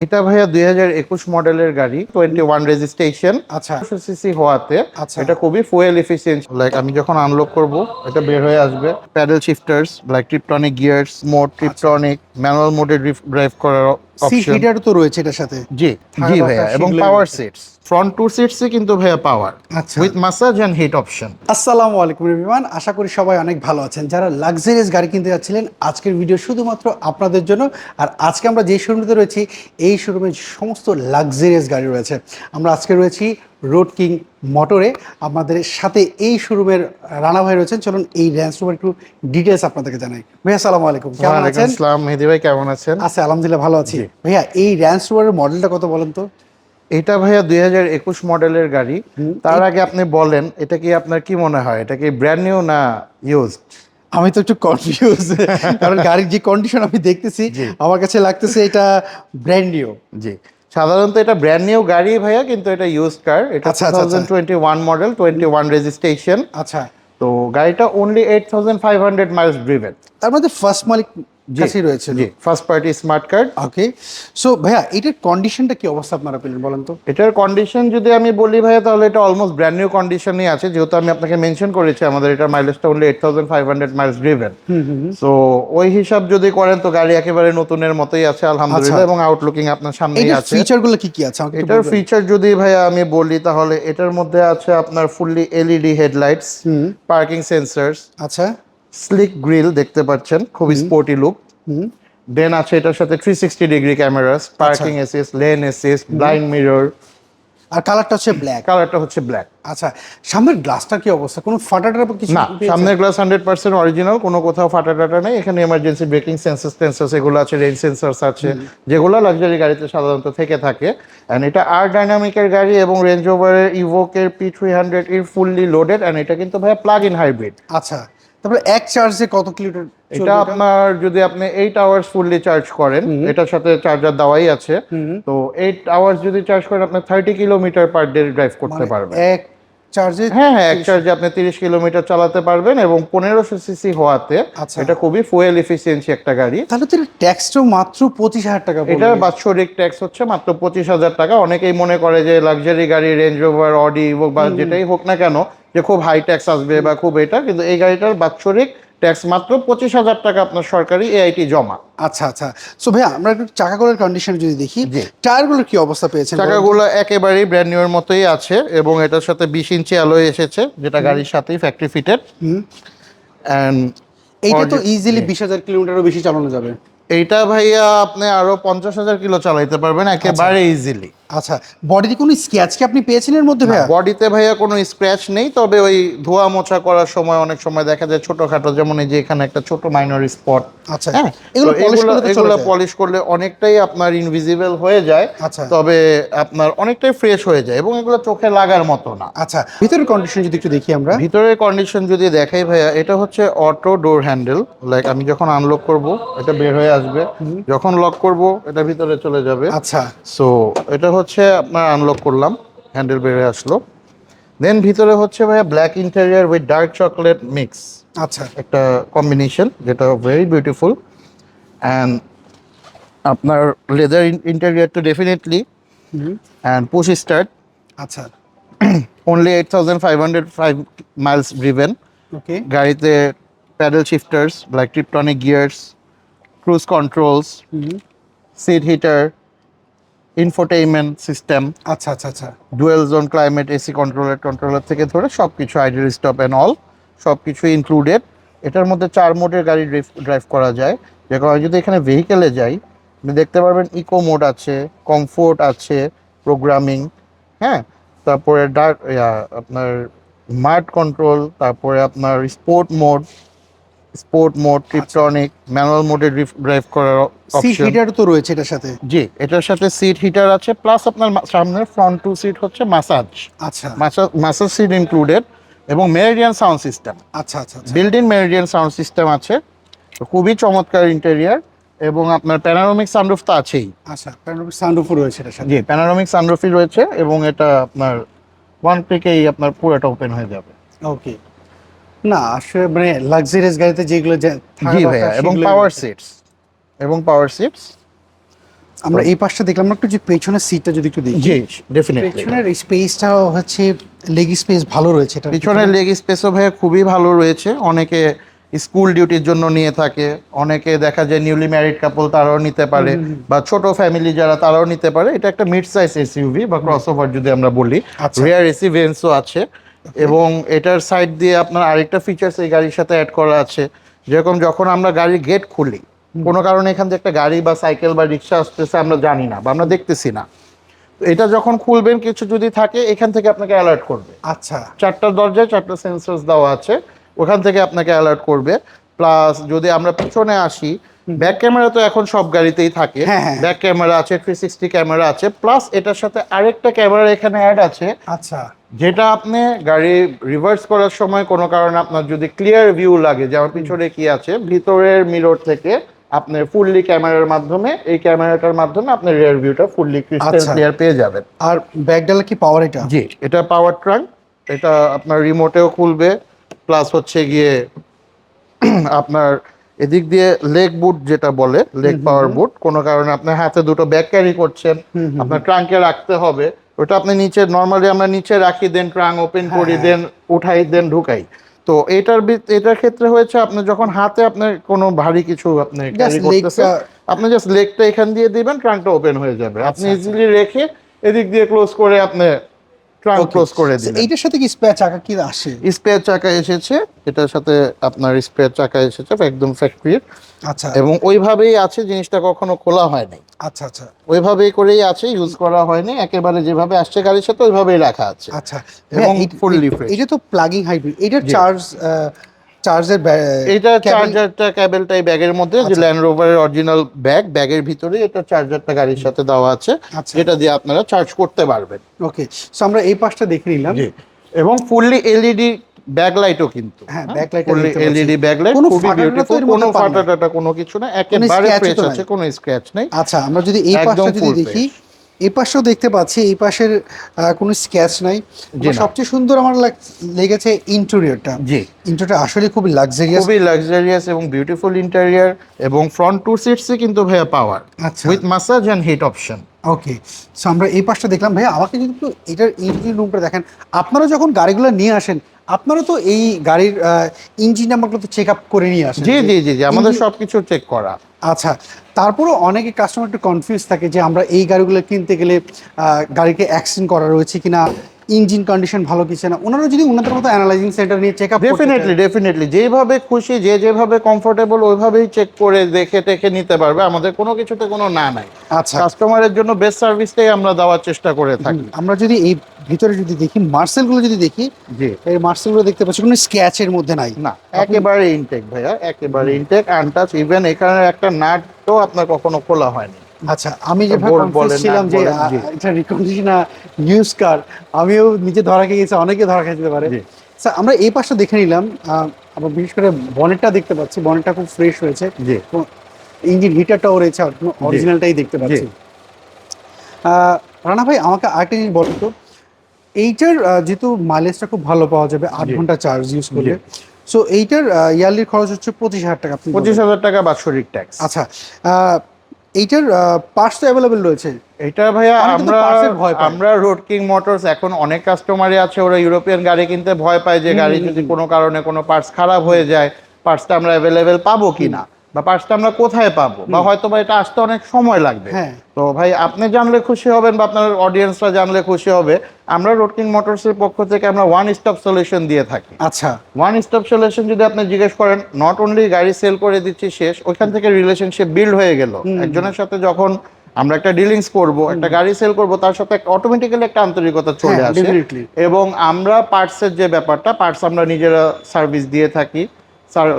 এটা ভাইয়া দুই হাজার একুশ মডেলের গাড়ি টোয়েন্টি ওয়ান রেজিস্ট্রেশন আচ্ছা সিসি হওয়াতে। আচ্ছা। এটা খুবই ফুয়েল এফিসিয়েন্ট লাইক আমি যখন আনলক করব এটা বের হয়ে আসবে। Paddle shifters like tiptronic gears mode tiptronic manual মোডে ড্রাইভ করার সি অপশন হিটার তো রয়েছে এটার সাথে। জি জি ভাইয়া এবং পাওয়ার সিটস ফ্রন্ট টু সিটসে কিন্তু ভাইয়া পাওয়ার আচ্ছা। With massage and heat option আসসালামু আলাইকুম রিমান আশা করি সবাই অনেক ভালো আছেন। যারা লাক্সারিয়াস গাড়ি কিনতে যাচ্ছিলেন আজকের ভিডিও শুধুমাত্র আপনাদের জন্য। আর আজকে আমরা যে শোরুমটিতে রয়েছি এই শোরুমের সমস্ত লাক্সারিয়াস গাড়ি রয়েছে। আমরা আজকে রয়েছি রোড কিং মোটরে আমাদের সাথে এই শোরুমের রানা ভাই রয়েছেন। চলুন এই র্যান্স রুমের একটু ডিটেলস আপনাদেরকে জানাই। ভাইয়া আসসালামু আলাইকুম। কেমন আছেন? আসসালাম। মেহেদি ভাই কেমন আছেন? আচ্ছা আলহামদুলিল্লাহ ভালো আছি। ভাইয়া এই র্যান্স রুমের মডেলটা কত বলেন তো? এটা ভাইয়া দুই হাজার একুশ মডেলের গাড়ি। তার আগে আপনি বলেন এটা কি আপনার কি মনে হয়? এটা কি ব্র্যান্ড নিউ না ইউজড আমি তো একটু কনফিউজ কারণ গাড়ির যে কন্ডিশন আমি দেখতেছি আমার কাছে লাগতেছে এটা ব্র্যান্ড নিউ জি। সাধারণত এটা ব্র্যান্ড নিউ গাড়ি ভাইয়া কিন্তু এটা ইউজ কার এটা two thousand twenty one model twenty one registration আচ্ছা। তো গাড়িটা only eight thousand five hundred miles driven তার মধ্যে ফার্স্ট মালিক কাছেই রয়েছে জি। First party smart card okay so ভাইয়া এটার কন্ডিশনটা কি অবস্থা আপনারা পেলেন বলেন তো? এটার কন্ডিশন যদি আমি বলি ভাইয়া তাহলে এটা অলমোস্ট ব্র্যান্ড নিউ কন্ডিশনই আছে। যেহেতু আমি আপনাকে মেনশন করেছি আমাদের এটার মাইলেজটা only eight thousand five hundred miles driven তো ওই হিসাব যদি করেন তো গাড়ি একেবারে নতুনের মতোই আছে আলহামদুলিল্লাহ এবং আউটলুকিং আপনার সামনেই আছে। ফিচারগুলো কি কি আছে? এটার ফিচার যদি ভাইয়া আমি বলি তাহলে এটার মধ্যে আছে আপনার fully LED headlights parking sensors আচ্ছা। স্লিক গ্রিল দেখতে পাচ্ছেন খুবই স্পোর্টি লুক হুম। দেন আছে এটার সাথে three sixty degree cameras parking assist lane assist blind mirror আর কালারটা হচ্ছে ব্ল্যাক কালারটা হচ্ছে ব্ল্যাক আচ্ছা সামনের গ্লাসটা কি অবস্থা? কোনো ফাটাটার কিছু না সামনের গ্লাস হান্ড্রেড পার্সেন্ট অরিজিনাল কোনো কোথাও ফাটা টাটা নেই। এখানে এমার্জেন্সি ব্রেকিং সেন্সার টেন্সার্স এগুলো আছে রেন সেন্সার্স আছে যেগুলো লাক্সারি গাড়িতে সাধারণত থেকে থাকে। অ্যান্ড এটা আর ডাইনামিকের গাড়ি এবং রেঞ্জ ওভারের ইভোকের পি থ্রি হান্ড্রেড ইর ফুললি লোডেড অ্যান্ড এটা কিন্তু ভাইয়া প্লাগ ইন হাইব্রিড আচ্ছা। তারপরে এক চার্জে কত কিলোমিটার এটা আপনার যদি আপনি এইট আওয়ার্স ফুললি চার্জ করেন এটার সাথে চার্জার দেওয়াই আছে। তো এইট আওয়ার্স যদি চার্জ করেন আপনি thirty kilometre per day drive করতে পারবেন। এক চার্জে হ্যাঁ হ্যাঁ এক চার্জে আপনি তিরিশ কিলোমিটার চালাতে পারবেন এবং পনেরোশো সিসি হওয়াতে আচ্ছা। এটা খুবই ফুয়েল এফিসিয়েন্সি একটা গাড়ি। তাহলে তো ট্যাক্সটাও মাত্র পঁচিশ হাজার টাকা। এটার বাৎসরিক ট্যাক্স হচ্ছে মাত্র পঁচিশ হাজার টাকা। অনেকেই মনে করে যে লাক্সারি গাড়ি রেঞ্জ রোভার অডি বা যেটাই হোক না কেন যে খুব হাই ট্যাক্স আসবে বা খুব এটা কিন্তু এই গাড়িটার বাৎসরিক ট্যাক্স মাত্র পঁচিশ হাজার টাকা আপনার সরকারি এআইটি জমা। আচ্ছা আচ্ছা। সো ভাইয়া আমরা একটু চাকাগুলোর কন্ডিশন যদি দেখি। টায়ারগুলোর কি অবস্থা পেয়েছে চাকাগুলো একেবারেই ব্র্যান্ড নিউর মতোই আছে এবং এটার সাথে বিশ ইঞ্চি অ্যালয় এসেছে যেটা গাড়ির সাথেই ফ্যাক্টরি ফিটেড অ্যান্ড এইটা তো ইজিলি বিশ হাজার কিলোমিটারও বেশি চালানো যাবে। এইটা ভাইয়া আপনি আরও পঞ্চাশ হাজার কিলো চালাইতে পারবেন একেবারে ইজিলি আচ্ছা বডিতে কোনো স্ক্যাচ কি আপনি পেয়েছেন এর মধ্যে ভাইয়া? বডিতে ভাইয়া কোনো স্ক্র্যাচ নেই তবে ওই ধোয়া মোছা করার সময় অনেক সময় দেখা যায় ছোটখাটো যেমন এই যে এখানে একটা ছোট মাইনর স্পট আচ্ছা হ্যাঁ? এগুলো এগুলো পলিশ করলে অনেকটাই আপনার ইনভিজিবল হয়ে যায় আচ্ছা। তবে আপনার অনেকটাই ফ্রেশ হয়ে যায় এবং এগুলো চোখে লাগার মতো না। আচ্ছা ভিতরের কন্ডিশন যদি একটু দেখি আমরা। ভিতরের কন্ডিশন যদি দেখাই ভাইয়া এটা হচ্ছে অটো ডোর হ্যান্ডেল লাইক আমি যখন আনলক করব এটা বের হয়ে আসবে। যখন লক করব এটা ভিতরে চলে যাবে। আচ্ছা। সো এটা হচ্ছে আপনার আনলক করলাম হ্যান্ডেল বের হয়ে আসলো। দেন ভিতরে হচ্ছে ভাইয়া black interior with dark chocolate mix আচ্ছা। একটা কম্বিনেশন যেটা ভেরি বিউটিফুল অ্যান্ড আপনার লেদার ইন্টেরিয়ার তো ডেফিনেটলি অ্যান্ড পুশ স্টার্ট আচ্ছা। Only eight thousand five hundred five miles driven okay গাড়িতে paddle shifters black tiptronic gears cruise controls seat heater infotainment system আচ্ছা আচ্ছা আচ্ছা। Dual zone climate AC controller controller থেকে ধরে সব কিছু আইডিয়াল স্টপ অ্যান্ড অল সব কিছু ইনক্লুডেড এটার মধ্যে চার মোডের গাড়ি ড্রাইভ করা যায়। যে কারণে যদি এখানে ভেহিকেলে যাই আপনি দেখতে পারবেন ইকো মোড আছে কমফোর্ট আছে প্রোগ্রামিং হ্যাঁ? তারপরে ডার্ক আপনার মার্ট কন্ট্রোল তারপরে আপনার sport mode sport mode tiptronic manual মোডে ড্রাইভ করার সি অপশন হিটার তো রয়েছে এটার সাথে? জি এটার সাথে সিট হিটার আছে প্লাস আপনার সামনের ফ্রন্ট টু সিট হচ্ছে মাসাজ আচ্ছা। মাসাজ সিট ইনক্লুডেড এবং মেরিডিয়ান সাউন্ড সিস্টেম আচ্ছা আচ্ছা built in Meridian sound system আছে তো খুবই চমৎকার ইন্টেরিয়ার এবং আপনার প্যানারোমিক সানরুফ তো আছেই। আচ্ছা সাউন্ডও রয়েছে এটার সাথে। জি প্যানারোমিক সানরুফই রয়েছে এবং এটা আপনার ওয়ান ক্লিকেই আপনার পুরোটা ওপেন হয়ে যাবে। ওকে না আসলে মানে লাক্সারিয়াস গাড়িতে যেগুলো জি ভাইয়া এবং পাওয়ার। সিটস এবং পাওয়ার সিটস আমরা এই পাশটা দেখলাম একটু যে পেছনের সিটটা যদি একটু দেখি। জি ডেফিনেটলি পেছনের স্পেসটা হচ্ছে লেগ স্পেস ভালো রয়েছে এটা পিছনের লেগ স্পেসও ভাইয়া খুবই ভালো রয়েছে। অনেকে স্কুল ডিউটির জন্য নিয়ে থাকে অনেকে দেখা যায় নিউলি ম্যারিড কাপল তারাও নিতে পারে বা ছোট ফ্যামিলি যারা তারাও নিতে পারে। এটা একটা মিড সাইজ এসইউভি বা ক্রসওভার যদি আমরা বলি। রিয়ার এসি ভেন্সও আছে। এবং এটার সাইড দিয়ে আপনার আরেকটা ফিচার্স এই গাড়ির সাথে অ্যাড করা আছে। যেরকম যখন আমরা গাড়ির গেট খুলি কোনো কারণে এখান থেকে একটা গাড়ি বা সাইকেল বা রিক্সা আসতেছে আমরা জানি না বা আমরা দেখতেছি না। এটা যখন খুলবেন কিছু যদি থাকে এখান থেকে আপনাকে অ্যালার্ট করবে। আচ্ছা। চারটা দরজায় চারটা সেন্সর দেওয়া আছে ওখান থেকে আপনাকে অ্যালার্ট করবে। প্লাস যদি আমরা পিছনে আসি ব্যাক ক্যামেরা তো এখন সব গাড়িতেই থাকে। ব্যাক ক্যামেরা আছে থ্রি সিক্সটি ক্যামেরা আছে। প্লাস এটার সাথে আরেকটা ক্যামেরা এখানে অ্যাড আছে। আচ্ছা। যেটা আপনি গাড়ি রিভার্স করার সময় কোনো কারণে আপনার যদি ক্লিয়ার ভিউ লাগে যে আমার পিছনে কি আছে ভিতরের মিরর থেকে আপনি ফুললি ক্যামেরার মাধ্যমে এই ক্যামেরাটার মাধ্যমে আপনি রিয়ার ভিউটা ফুললি ক্রিস্টাল। ক্লিয়ার পেয়ে যাবেন। আর ব্যাকডালা কি পাওয়ার এটা? জি এটা পাওয়ার ট্রাঙ্ক এটা আপনার রিমোটেও খুলবে প্লাস হচ্ছে গিয়ে আপনার এদিক দিয়ে লেগ বুট যেটা বলে লেগ পাওয়ার বুট কোনো কারণে আপনার হাতে দুটো ব্যাগ ক্যারি করছেন আপনার ট্রাঙ্কে রাখতে হবে ওটা আপনি নিচে নর্মালি আমরা নিচে রাখি দেন ট্রাং ওপেন করি দেন উঠাই দেন ঢুকাই। তো এটার এটার ক্ষেত্রে হয়েছে আপনি যখন হাতে আপনার কোনো ভারী কিছু আপনি আপনি জাস্ট লেগটা এখান দিয়ে দিবেন ট্রাঙ্কটা ওপেন হয়ে যাবে। আপনি আচ্ছা, ইজিলি রেখে এদিক দিয়ে ক্লোজ করে আপনি ট্রাঙ্ক ক্লোজ করে দিলেন। এইটার সাথে কি স্পেয়ার চাকা কি আসে? স্পেয়ার চাকা এসেছে এটার সাথে আপনার স্পেয়ার চাকা এসেছে একদম ফ্যাক্টরির আচ্ছা। এবং ওইভাবেই আছে জিনিসটা কখনো খোলা হয়নি আচ্ছা আচ্ছা। ওইভাবেই করেই আছে ইউজ করা হয়নি একেবারে যেভাবে আসছে গাড়ির সাথে ওইভাবেই রাখা আছে। আচ্ছা। এবং fully এটা তো প্লাগিং হাইব্রিড এটার। চার্জ চার্জের এইটা চার্জারটা ক্যাবেলটাই ব্যাগের মধ্যে যে ল্যান্ড রোভারের অরিজিনাল ব্যাগ ব্যাগের ভিতরে এটা চার্জারটা গাড়ির সাথে দেওয়া আছে আচ্ছা। যেটা দিয়ে আপনারা চার্জ করতে পারবেন। ওকে সো আমরা এই পাশটা দেখে নিলাম। এবং ফুললি এলইডি ব্যাক লাইটও কিন্তু। হ্যাঁ, backlight টা ফুললি দেখতে পাচ্ছি। এলইডি ব্যাক লাইট কোনো খুবই বিউটিফুল কোনো ফাটা টাটা কোনো কিছু না একেবারে ফ্রেশ আছে কোনো স্ক্র্যাচ নেই। আচ্ছা আমরা যদি এই পাশটা যদি দেখি এই পাশেও দেখতে পাচ্ছি এই পাশের কোনো স্ক্যাচ নাই। সবচেয়ে সুন্দর আমার লাগ- লেগেছে ইন্টেরিয়রটা জি। ইন্টেরিয়রটা আসলে খুব লাক্সারিয়াস খুবই লাক্সারিয়াস এবং বিউটিফুল ইন্টেরিয়ার এবং ফ্রন্ট টু সিটসে কিন্তু ভাইয়া পাওয়ার আচ্ছা। With massage and heat option okay so আমরা এই পাশটা দেখলাম। ভাইয়া আমাকে যদি একটু এটার ইঞ্জিন রুমটা দেখেন। আপনারা যখন গাড়িগুলো নিয়ে আসেন আপনারা তো এই গাড়ির ইঞ্জিন নাম্বারগুলো তো চেক আপ করে নিয়ে আসেন। জি জি জি জি আমাদের Engine- সবকিছু চেক করা। আচ্ছা তারপরেও অনেকে কাস্টমার একটু কনফিউজ থাকে যে আমরা এই গাড়িগুলো কিনতে গেলে গাড়িকে অ্যাক্সিডেন্ট করা রয়েছে কিনা ইঞ্জিন কন্ডিশন ভালো কিছু না। ওনারা যদি ওনাদের মতো অ্যানালাইজিং সেন্টার নিয়ে চেক আপ ডেফিনেটলি ডেফিনেটলি যেভাবে খুশি যে যেভাবে কমফোর্টেবল ওইভাবেই চেক করে দেখে টেকে নিতে পারবে। আমাদের কোনো কিছুতে কোনো না নাই। আচ্ছা। কাস্টমারের জন্য বেস্ট সার্ভিসটাই আমরা দেওয়ার চেষ্টা করে থাকি। আমরা যদি এই ভিতরে যদি দেখি মার্সেলগুলো যদি দেখি জি। এই মার্সেলগুলো দেখতে পাচ্ছি কোনো স্ক্যাচের মধ্যে নাই। না একেবারে ইনটেক ভাইয়া একেবারে ইনটেক আনটাচ ইভেন এখানে একটা নাট তো আপনার কখনো খোলা হয়নি। আচ্ছা আমি যে বোর্ড কনফিউজ বলেন, ছিলাম যে এটা রিকন্ডিশন ইউজ কার আমিও নিচে ধরা খেয়ে গেছি অনেকে ধরা খেয়ে যেতে পারে। স্যার আমরা এই পাশটা দেখে নিলাম আবার বিশেষ করে বনেটটা দেখতে পাচ্ছি বনেটটা খুব ফ্রেশ হয়েছে। ইঞ্জিন হিটারটাও রয়েছে অরিজিনালটাই দেখতে পাচ্ছি। রানা ভাই আমাকে আরেকটা জিনিস বলুন তো এইটার যেহেতু মাইলেজটা খুব ভালো পাওয়া যাবে আট ঘণ্টা চার্জ ইউজ করলে। সো এইটার ইয়ারলি খরচ হচ্ছে পঁচিশ হাজার টাকা পঁচিশ হাজার টাকা বাৎসরিক ট্যাক্স আচ্ছা এইটার পার্টস তো অ্যাভেলেবেল রয়েছে। এটা ভাইয়া আমরা। আমরা রোড কিং মোটরস এখন অনেক কাস্টমারই আছে ওরা ইউরোপিয়ান গাড়ি কিনতে ভয় পায় যে গাড়ি যদি কোনো কারণে কোনো পার্টস খারাপ হয়ে যায় পার্টসটা আমরা অ্যাভেলেবেল পাবো কিনা। বা পার্টসটা আমরা কোথায় পাবো? বা হয়তো বা এটা আসতে অনেক সময় লাগবে। হ্যাঁ। তো ভাই আপনি জানলে খুশি হবেন বা আপনার অডিয়েন্সরা জানলে খুশি হবে আমরা রোড কিং মোটরসের পক্ষ থেকে আমরা ওয়ান স্টপ সলিউশন দিয়ে থাকি। আচ্ছা। ওয়ান স্টপ সলিউশন যদি আপনি জিজ্ঞেস করেন নট অনলি গাড়ি সেল করে দিচ্ছি শেষ ওইখান থেকে রিলেশনশিপ বিল্ড হয়ে গেল। একজনের সাথে যখন আমরা একটা ডিলিংস করব একটা গাড়ি সেল করব তার সাথে একটা অটোমেটিক্যালি একটা আন্তরিকতা চলে হ্যাঁ, আসে। এবং আমরা পার্টসের যে ব্যাপারটা পার্টস আমরা নিজেরা সার্ভিস দিয়ে থাকি।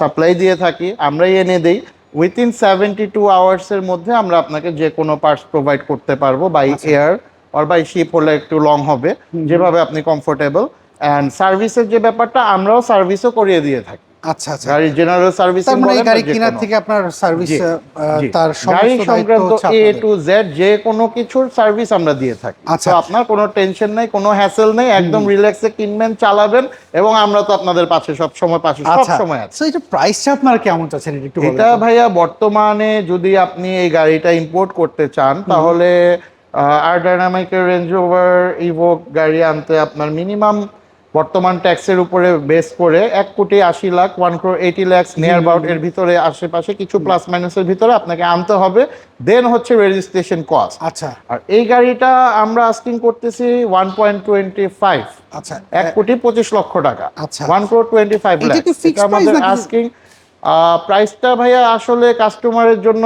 সাপ্লাই দিয়ে থাকি আমরাই এনে দেই। উইথিন সেভেন্টি টু আওয়ার্সের মধ্যে আমরা আপনাকে যে কোনো পার্টস প্রোভাইড করতে পারব by. Air or by ship হলে একটু লং হবে যেভাবে আপনি কমফোর্টেবল অ্যান্ড সার্ভিসের যে ব্যাপারটা আমরাও সার্ভিসও করিয়ে দিয়ে থাকি। আচ্ছা আচ্ছা। গাড়ির জেনারেল সার্ভিস মানে গাড়ি কেনার থেকে আপনার সার্ভিস। তার গাড়ি সংক্রান্ত এ টু জেড যে কোনো কিছুর সার্ভিস আমরা দিয়ে থাকি। আচ্ছা। আপনার কোনো টেনশন নেই কোনো হ্যাসেল নেই একদম রিল্যাক্সে কিনবেন চালাবেন এবং আমরা তো আপনাদের পাশে সব সময় পাশে সব আচ্ছা। সময় আছি। এটা প্রাইসটা আপনারা কেমন চাচ্ছেন একটু এটা ভাইয়া বর্তমানে যদি আপনি এই গাড়িটা ইম্পোর্ট করতে চান তাহলে আর ডাইনামিকের রেঞ্জ ওভার ইভোক গাড়ি আনতে আপনার মিনিমাম বর্তমান ট্যাক্সের উপরে বেস করে এক কোটি আশি lakh one crore eighty lakhs near about এর ভিতরে আশেপাশে কিছু প্লাস মাইনাসের ভিতরে আপনাকে আনতে হবে। দেন হচ্ছে রেজিস্ট্রেশন কস্ট আচ্ছা। আর এই গাড়িটা আমরা আস্কিং করতেছি ওয়ান পয়েন্ট টোয়েন্টি ফাইভ আচ্ছা এক কোটি পঁচিশ লক্ষ টাকা। আচ্ছা। One crore twenty five price আমাদের? আস্কিং প্রাইসটা ভাইয়া আসলে কাস্টমারের জন্য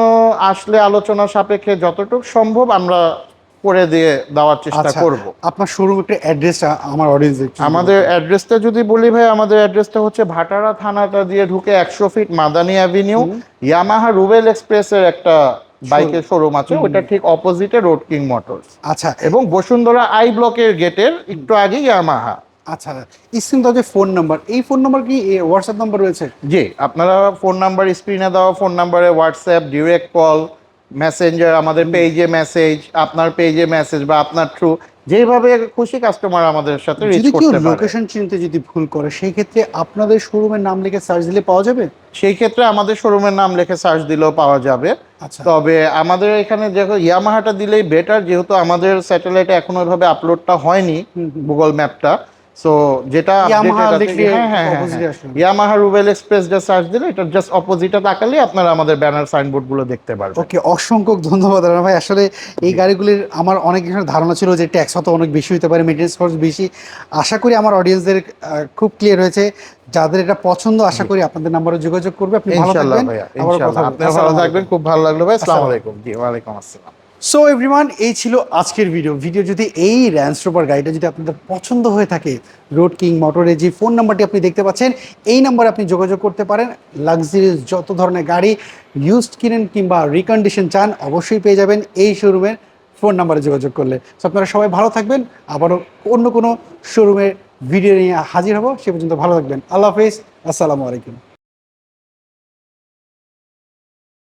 আসলে আলোচনা সাপেক্ষে যতটুকু সম্ভব আমরা করে দিয়ে দেওয়ার চেষ্টা আচ্ছা করব। আপনার শোরুম একটা অ্যাড্রেসটা আমার অডিয়েন্স আমাদের অ্যাড্রেসটা যদি বলি ভাই আমাদের অ্যাড্রেসটা হচ্ছে ভাটারা থানাটা দিয়ে ঢুকে একশো feet Madani avenue Yamaha Rubel এক্সপ্রেসের একটা বাইকের শোরুম আছে ওটা ঠিক অপোজিটে রোড কিং মোটরস আচ্ছা। এবং বসুন্ধরা আই ব্লকের গেটের একটু আগে ইয়ামাহা আচ্ছা স্ক্রিন তো যে ফোন নাম্বার এই ফোন নাম্বার কি হোয়াটসঅ্যাপ নাম্বার রয়েছে? জি আপনারা ফোন নাম্বার স্ক্রিনে দেওয়া ফোন নাম্বারে হোয়াটসঅ্যাপ ডিরেক্ট কল মেসেঞ্জার আমাদের পেজে মেসেজ আপনার পেজে মেসেজ বা আপনার থ্রু যেভাবে খুশি কাস্টমার আমাদের সাথে রিচ করতে পারে। লোকেশন চিনতে যদি ভুল করে সেই ক্ষেত্রে আপনাদের শোরুমের নাম লিখে সার্চ দিলে পাওয়া যাবে? সেই ক্ষেত্রে আমাদের শোরুমের নাম লিখে সার্চ দিলেও পাওয়া যাবে। আচ্ছা। তবে আমাদের এখানে দেখো ইয়ামাহাটা দিলেই বেটার যেহেতু আমাদের স্যাটেলাইটে এখনও ওইভাবে আপলোডটা হয়নি। গুগল ম্যাপটা সো যেটা। ইয়ামাহা রুবেল এক্সপ্রেস যা সার্চ দিলে এটা জাস্ট অপোজিটে তাকালে আপনারা আমাদের ব্যানার সাইনবোর্ডগুলো দেখতে পারবেন। ওকে অসংখ্য ধন্যবাদ রানা ভাই। আসলে এই গাড়িগুলির আমার অনেক ধারণা ছিল যে ট্যাক্স হয়তো অনেক বেশি হতে পারে মেনটেন্স খরচ বেশি। আশা করি আমার অডিয়েন্সদের খুব ক্লিয়ার হয়েছে। যাদের এটা পছন্দ আশা করি আপনাদের নাম্বারে যোগাযোগ করবে। আপনি ভালো থাকবেন। ভালো থাকবেন খুব ভালো লাগল ভাই। আসসালামু আলাইকুম। জি ওয়ালাইকুম আসসালাম। সো এভরিওয়ান এই ছিল আজকের ভিডিও ভিডিও যদি এই র্যান্স রোভার গাড়িটা যদি আপনাদের পছন্দ হয়ে থাকে রোড কিং মোটরের যে ফোন নাম্বারটি আপনি দেখতে পাচ্ছেন। এই নাম্বারে আপনি যোগাযোগ করতে পারেন। লাক্সারিয়াস যত ধরনের গাড়ি ইউজড কিনেন কিংবা রিকন্ডিশন চান, অবশ্যই পেয়ে যাবেন এই শোরুমের ফোন নাম্বারে যোগাযোগ করলে। সো আপনারা সবাই ভালো থাকবেন। আবারও অন্য কোনো শোরুমের ভিডিও নিয়ে হাজির হব। সে পর্যন্ত ভালো থাকবেন। আল্লাহ হাফিজ। আসসালামু আলাইকুম।